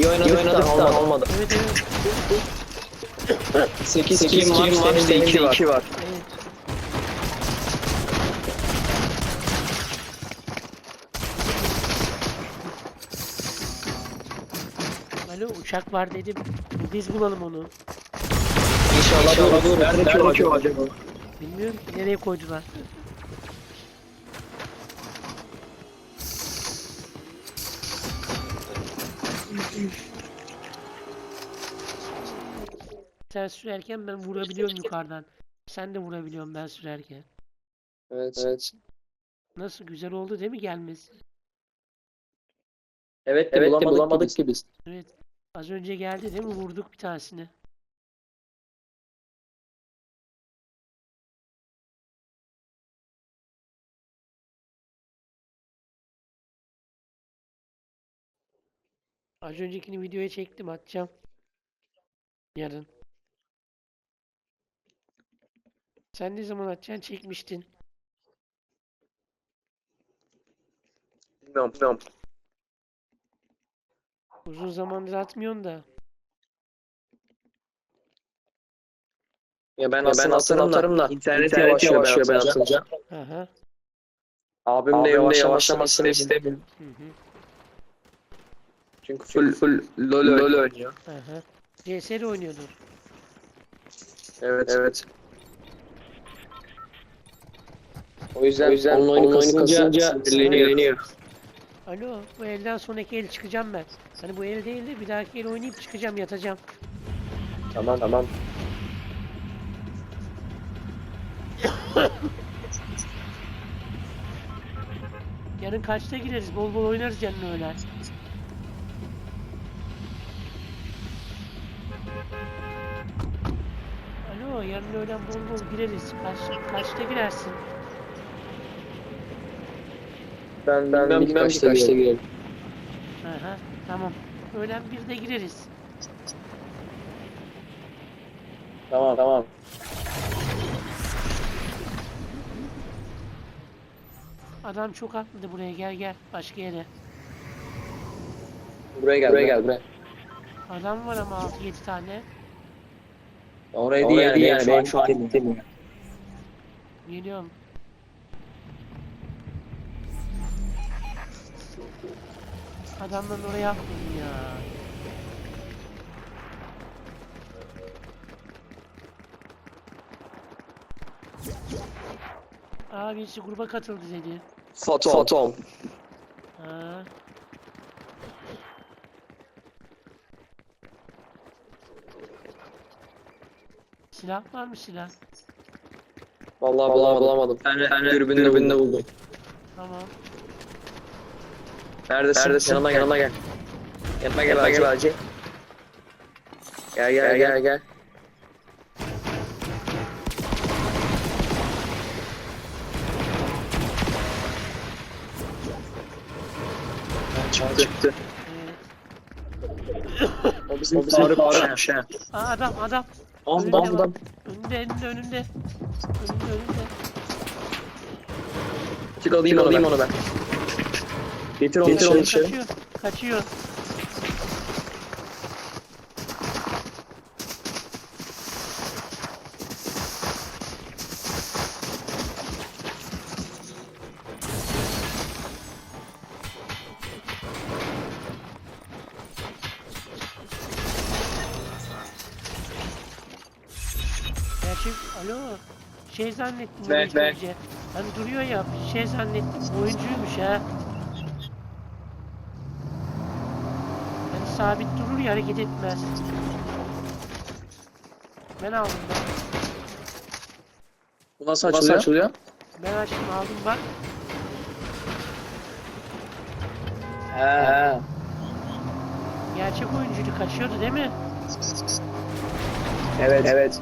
İyi oynadık, da olmadı. olmadı. Evet evet. 8 kilim var, senin de 2 var. evet. Alo uçak var dedim. Biz bulalım onu. İnşallah doğru. Nerede ki o acaba? Bilmiyorum ki nereye koydular. Sen sürerken ben vurabiliyorum yukarıdan. Sen de vurabiliyorsun ben sürerken. Evet. Evet. Nasıl güzel oldu değil mi gelmesi? Evet de Evet de bulamadık, bulamadık ki biz. Evet. Az önce geldi değil mi? Vurduk bir tanesini. Az öncekini videoya çektim atacağım. Yarın. Sen ne zaman atacaksın? Çekmiştin. Bilmiyorum, bilmiyorum. Uzun zamandır atmıyorsun da. Ya ben ben aslında atarım da atarım da internet, internet yavaşlıyor, yavaşlıyor ben atınca. Aha. Abim, Abim de yavaşlamasını yavaşlamasını istemiyor. Hı hı. Çünkü full full LoL, LoL oynuyor. Aha. CS'de oynuyordur. Evet. Evet. O yüzden, O yüzden oyunu kasınca, kasınca sinirleniyor. Alo, bu elden sonraki el çıkacağım ben. Hani bu el değil de bir dahaki el oynayıp çıkacağım, yatacağım. Tamam tamam. Yarın kaçta gireriz? Bol bol oynarız yarın öğlen. Alo, yarın öğlen bol bol gireriz. Kaç, kaçta girersin? Ben ben bilmem, bilmem kaçta kaçta girelim. Aha, tamam. Öğlen 1'de gireriz. Tamam tamam. Adam çok atladı buraya, gel gel. Başka yere. Buraya gel buraya gel buraya. Adam var ama 6-7 tane. Oraya Değil değil yani, yani benim şu an gittim. Geliyorum. Adamların oraya atladım ya. Aa birisi gruba katıldı dedi. Foton. Foton. Ha. Silah var mı silah? Vallahi bulamadım. bulamadım. Ben, ben dürbünle buldum. Tamam. Neredesin? Neredesin? Yanıma gel. Yanıma gel. Yanıma gel Hacı. Hacı. Gel gel gel gel. Çıktı. Çıktı. O bizim, O bizim Faruk'muş ha. Aa adam adam. Adam adam. Önünde önünde önünde. Önünde önünde. Çık alayım, onu, alayım ben. onu ben. Getir onu Getir onu dışarı. Kaçıyor. Kaçıyor. Gerçek, alo. Şey zannettim ilk ne? önce. Hani duruyor ya, şey zannettim, oyuncuymuş ha. Hani sabit durur ya, hareket etmez. Ben aldım ben. Bu nasıl Nasıl açılıyor? açılıyor? Ben açtım aldım bak. He he. Gerçek oyuncuydu, kaçıyordu değil mi? Evet. Evet.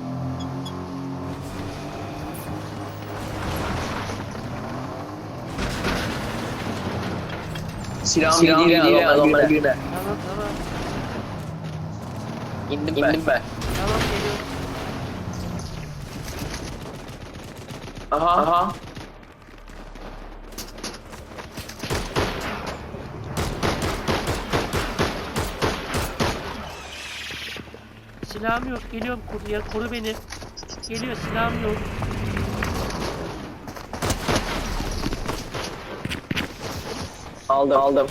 Silahım Silahım gidiyle gidiyle adamlar adamlar girme. Tamam. İndim ben. İndim ben. Tamam geliyorum. Aha. Aha. Silahım yok. Geliyorum koru, ya, koru beni. Geliyor silahım yok. Aldım aldım.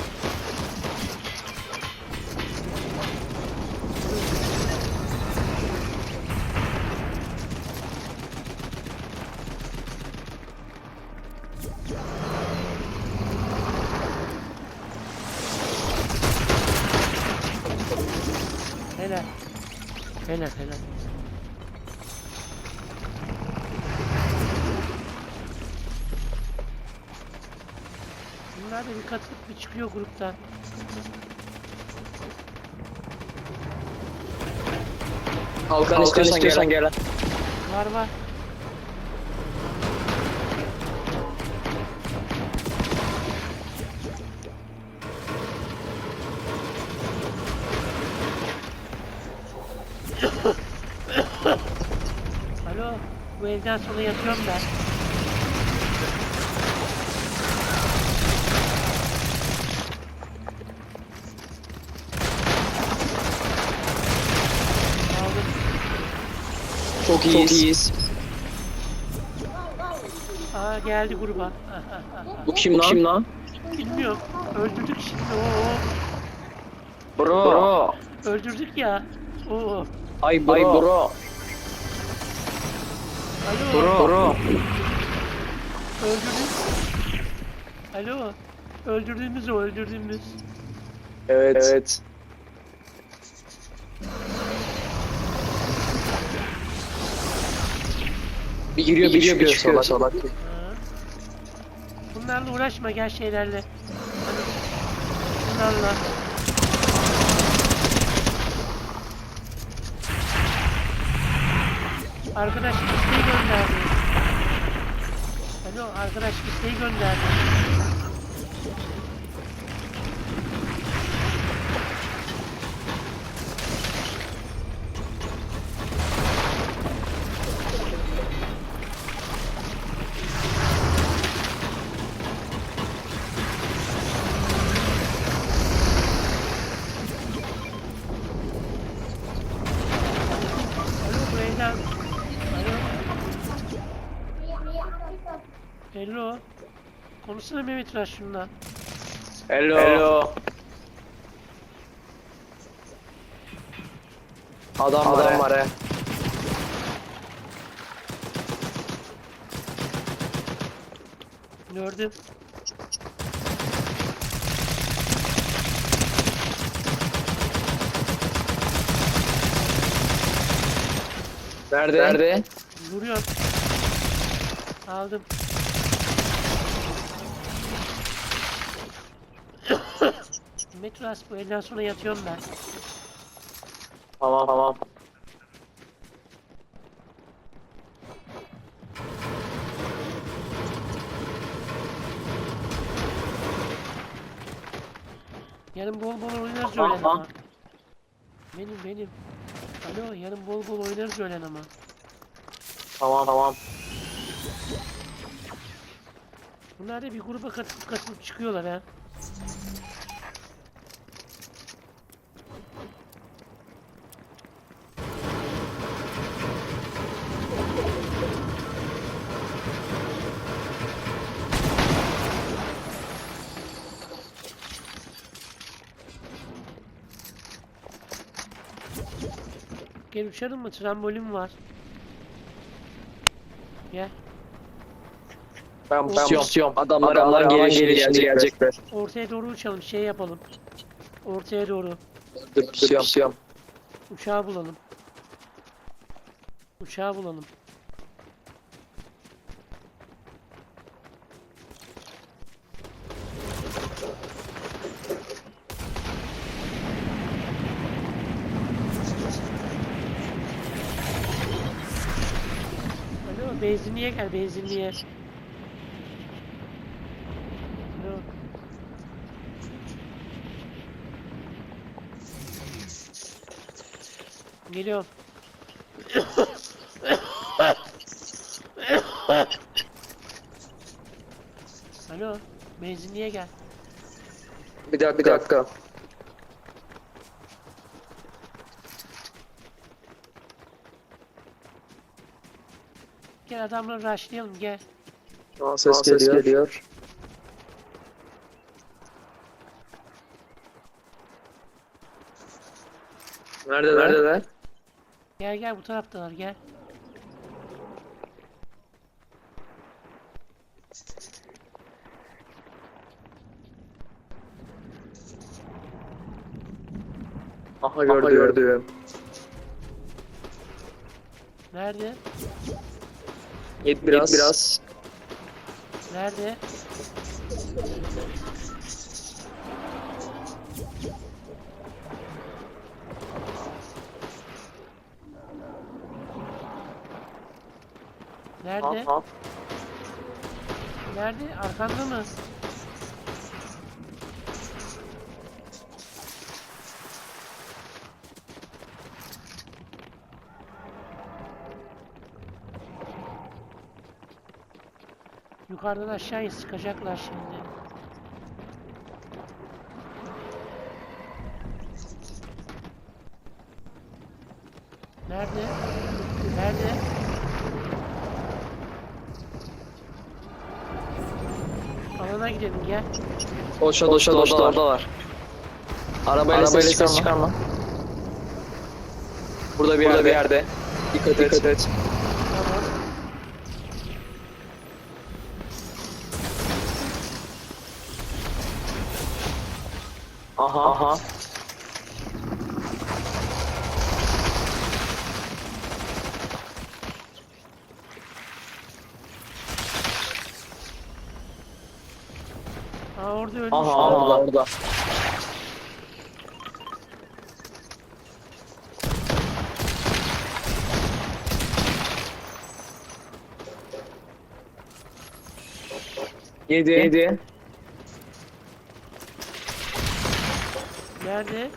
Çıkıyor gruptan. Kalkan, istiyorsan, gel. Var var. Alo, bu evden sonra yatıyorum ben. Çok iyiyiz. Çok iyiyiz. Aa geldi gruba. Bu kim lan? Kim lan? Bilmiyorum. Öldürdük şimdi. Oo. Bro. Bro. Öldürdük ya. Oo. Ay bro. Ay bro. Alo. Bro. Bro. Öldürdük. Alo. Öldürdüğümüz o öldürdüğümüz. Evet. Evet. Bir giriyor, bir çıkıyor, salak salak. Ha. Bunlarla uğraşma gel şeylerle. Bunlarla. Arkadaş isteği gönderdi. Alo arkadaş isteği gönderdi. Konuşsana Mehmet Raş şunla. Hello. Hello. Adam, Adam var he. Gördüm. Nerede? Nerede? Vuruyorum. Aldım. Metras bu elden sonra yatıyorum ben. Tamam tamam. Yarın bol bol oynarız öğlen ama. Benim benim. Alo yarın bol bol oynarız öğlen ama. Tamam tamam. Bunlar da bir gruba katılıp katılıp çıkıyorlar ha. Gel uçalım mı? Trambolin var. Gel. Ben, ben istiyorum. Adamlar, Adamlar geri geri gelecekler. Ortaya doğru uçalım. Şey yapalım. Ortaya doğru. Dur, istiyorum. istiyorum. Uçağı bulalım. Uçağı bulalım. Alo benzinliğe gel benzinliğe. Geliyorum. Alo, benzinliğe gel. Bir dakika. Bir dakika. Gel adamları rushlayalım gel. Aa, ses, geliyor. Neredeler? Neredeler? Gel gel bu taraftalar gel. Aha gördüm. gördüm. Nerede? Yet biraz. biraz. Nerede? Nerede? Aha. Nerede? Arkanda mı? Yukarıdan aşağıya sıkacaklar şimdi. Nerede? Nerede? Alana gidelim gel. Koşa koşa koşa orada var. Arabayla, ses çıkarma. çıkarma. Burada bir yerde. Bir yerde. Dikkat, et. et. Tamam. Aha. Aha. Aa orada ölmüş. Aha. lan. Orada orada. Yedi. Yedi. Nerede?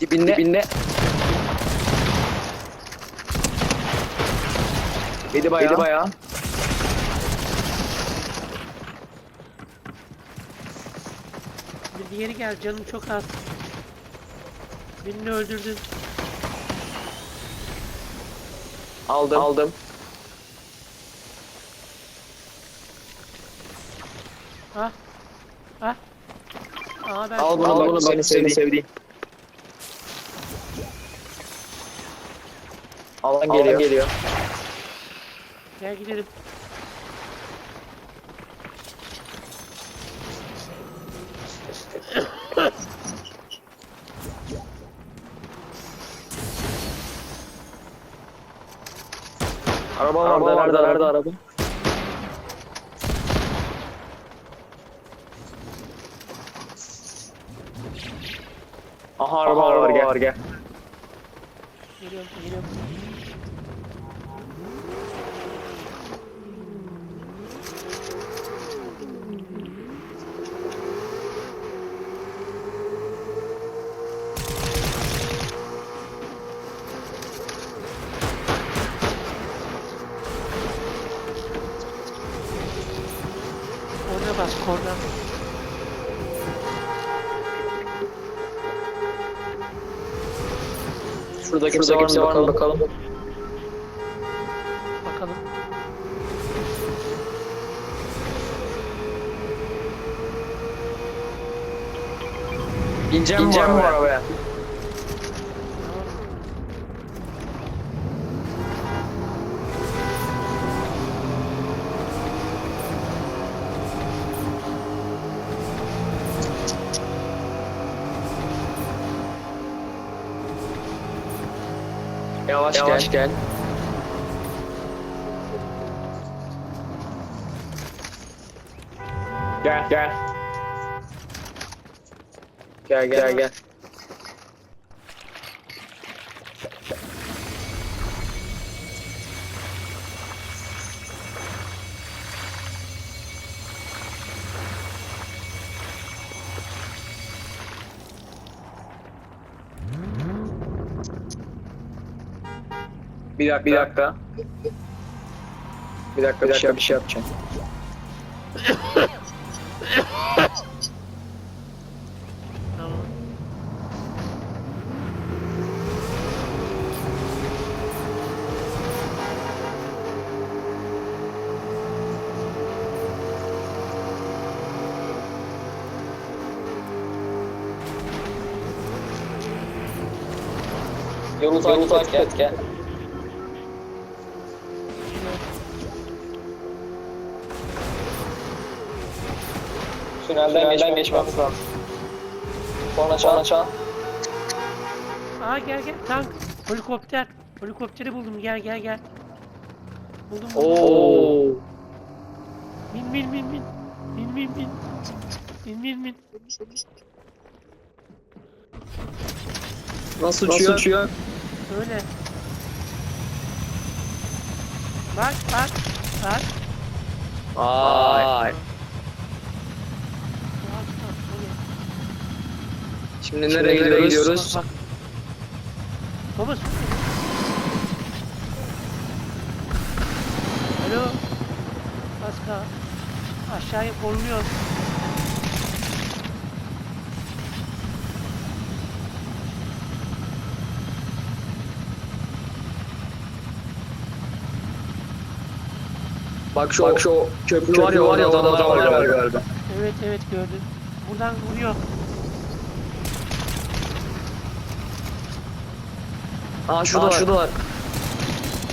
Dibinde. Dibinde. Yedi bayağı. Yedi bayağı. Bir diğeri gel canım çok az. Birini öldürdün. Aldım. Aldım. Ah. Al bunu, Al bunu bak seni sevdiğim. Alan geliyor. geliyor. Gel gidelim. Araba var. Araba nerede, nerede araba? Var, gel. Geliyorum. Şurada kimse, kimse var mı bakalım. Bakalım. İneceğim, İneceğim bu arabaya? Yavaş, Yavaş gel. gel. Gel gel. Gel gel gel. Bir dakika. Bir dakika. Bir dakika, bir, dakika, bir şey yapacağım. tamam. Yolu takip et gel. Tünelden, Tünelden geçmemiz lazım. Sonra çan çan. Aa gel gel tank. Helikopter. Helikopteri buldum gel gel gel. Buldum buldum. Oo. Bin bin bin bin. Bin bin bin. Bin bin bin. Nasıl uçuyor? Nasıl uçuyor? Böyle. Bak bak bak. Ay. Bak, bak, böyle. Şimdi nereye gidiyoruz? Bak, bak. Baba sus. Alo. Paska. Aşağıya konuluyor. Bak şu, Bak şu köprü, var ya var ya orada adamlar var galiba. Evet evet gördüm. Buradan vuruyor. Aa şurada, Aa, şurada var.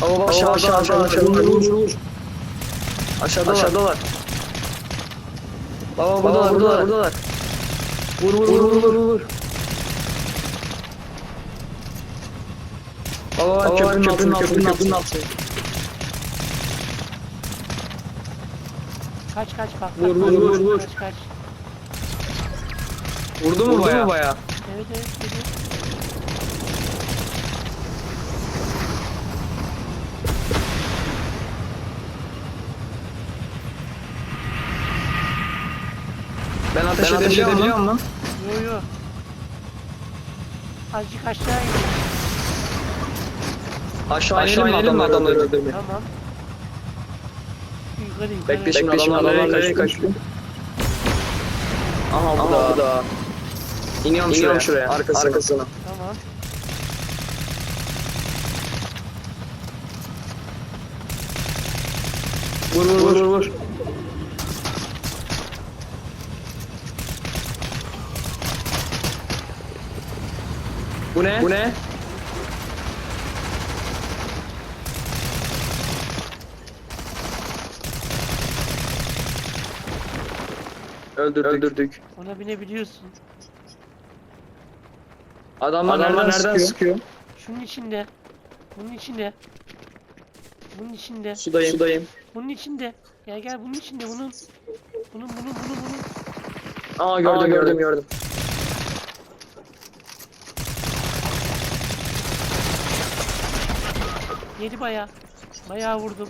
Ama bak aşağıda aşağıda aşağıda aşağıda vur vur vur. Aşağıda aşağıdalar. Baba buradalar buradalar buradalar. Vur vur vur vur vur vur. Baba bak köprünün altında köprünün altında altında. Kaç kaç bak. Vur, vur, vur, vur. Vurdu mu baya? Evet evet evet. Ben ateş edebiliyor muyum? Yo yo. Azıcık aşağı in. Aşağı, Aşağı inelim mi adamları öldürmeye? Tamam. Yukarı yukarı. Bekle şimdi adamlar nereye kaçıyor? Aha burada. Aha burada. İniyorum, İniyorum şuraya, şuraya. Arkasına. Arkasına. Tamam. Vur vur vur vur. vur. Bu ne? Öldürdük. Öldürdük. Ona binebiliyorsun. Adamlar, Adamlar nereden, nereden sıkıyor? Şunun içinde. Bunun içinde. Bunun içinde. Sudayım. Sudayım. Bunun içinde. Gel gel bunun içinde bunun. Bunun bunun bunun bunun. Aa gördüm Aa, gördüm gördüm. gördüm. Yedi bayağı. Bayağı vurdum.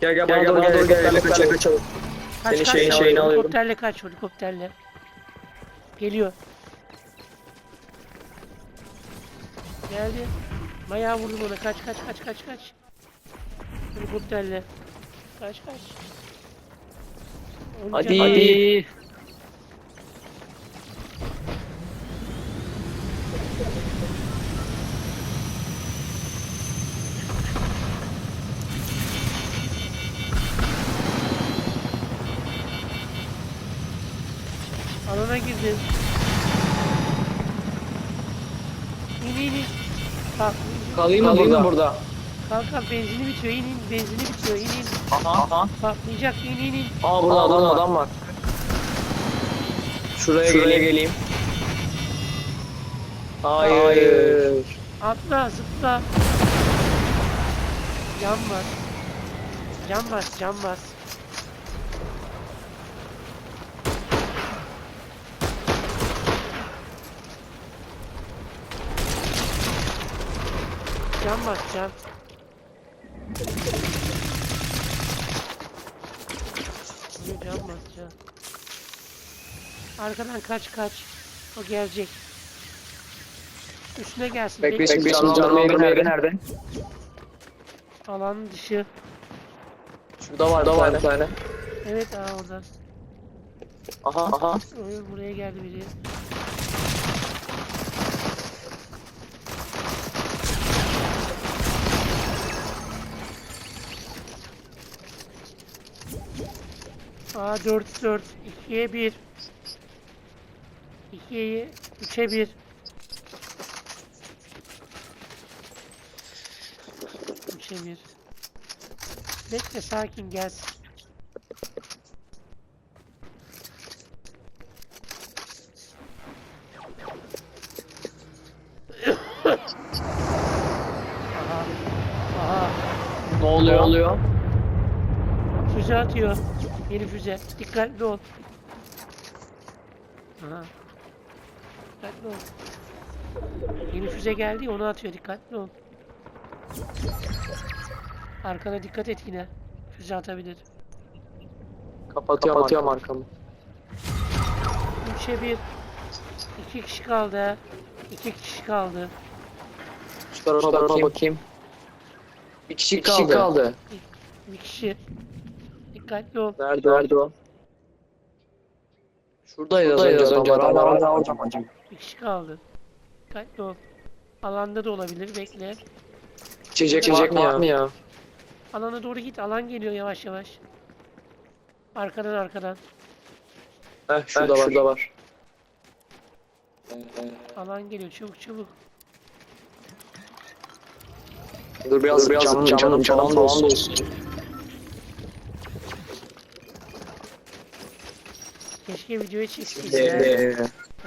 Gel gel Gel, bana gel, doğru gel, gel gel, kaçalım gel. kaçalım. Kaç Senin kaç. şeyini- şeyini alıyorum. helikopterle kaç helikopterle. Geliyor. Geldi. Bayağı vurdum ona. Kaç kaç kaç kaç kaç. Helikopterle. Kaç kaç. Hadi. Hadi. Girdi. İn in in. Bak. Kalayım mı burada? burada? Kalk kalk benzini bitiyor. İn in. Benzini bitiyor. İn in. Aha. Aha. Patlayacak. İn in in. Aa burada Aa, adam, burada var. adam var. Şuraya, Şuraya geleyim. geleyim. Hayır. Hayır. Atla zıpla. Cam bas. Cam bas cam bas. Cam. Buraya cam bas cam. Arkadan kaç kaç. O gelecek. Üstüne gelsin. Bekle, canlı canlı yeri yeri nerede? nerede? Alan dışı. Şurada var, Şurada var bir tane. Evet aa orada. Aha aha. Oyun buraya geldi biri. Aa 4 4 2'ye 1. 2'ye 3'e 1. Üçe bir. Bekle sakin gelsin. Aha. Aha. Ne oluyor? Ne oluyor? Füze atıyor. Yeni füze. Dikkatli ol. Aha. Dikkatli ol. Yeni füze geldi onu atıyor. Dikkatli ol. Arkana dikkat et yine. Füze atabilir. Kapatıyorum, Kapatıyorum arkamı. 3'e 1. 2 kişi kaldı. 2 kişi kaldı. Şu tarafa, bakayım. bakayım. Bir kişi, kaldı. kaldı. Bir kişi. Dikkatli ol. Nerede, Nerede o? Şuradaydı az önce, az önce adamlar. Hala orada hocam. Bir kişi kaldı. Dikkatli ol. Alanda da olabilir. Bekle. İçecek, İçecek var mı ya? Alana doğru git. Alan geliyor yavaş yavaş. Arkadan arkadan. Heh, şurada, var. şurada var. Alan geliyor. Çabuk çabuk. Dur biraz, Dur, biraz canım, canım, canım, canım falan da olsun. Keşke videoyu çekseydin. ha. Ee,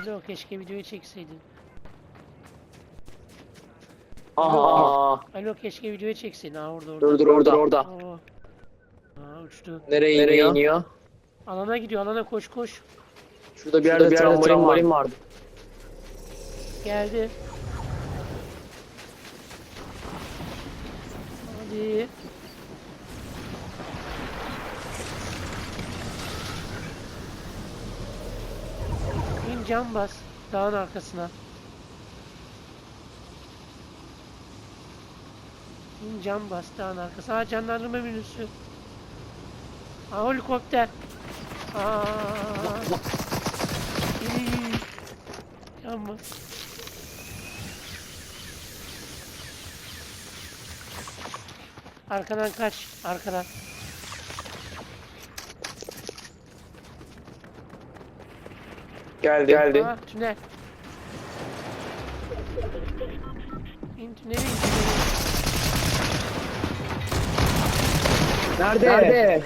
Alo keşke videoyu çekseydin. Aha. Alo keşke videoyu çekseydin. Ha orada orada. Dur dur orada orada. Oo. Aa uçtu. Nereye, Nereye iniyor? Alana gidiyor. Alana koş koş. Şurada bir yerde, bir yerde trambolin vardı. Geldi. Hadi. Cam bas. Dağın arkasına. Cam bas dağın arkasına. Aa canlandırma menüsü. Aa helikopter. Aa. Cam bas. Arkadan kaç. Arkadan. Geldi. Geldi. Aa, tünel. İn tünele in tünele. Nerede? Nerede?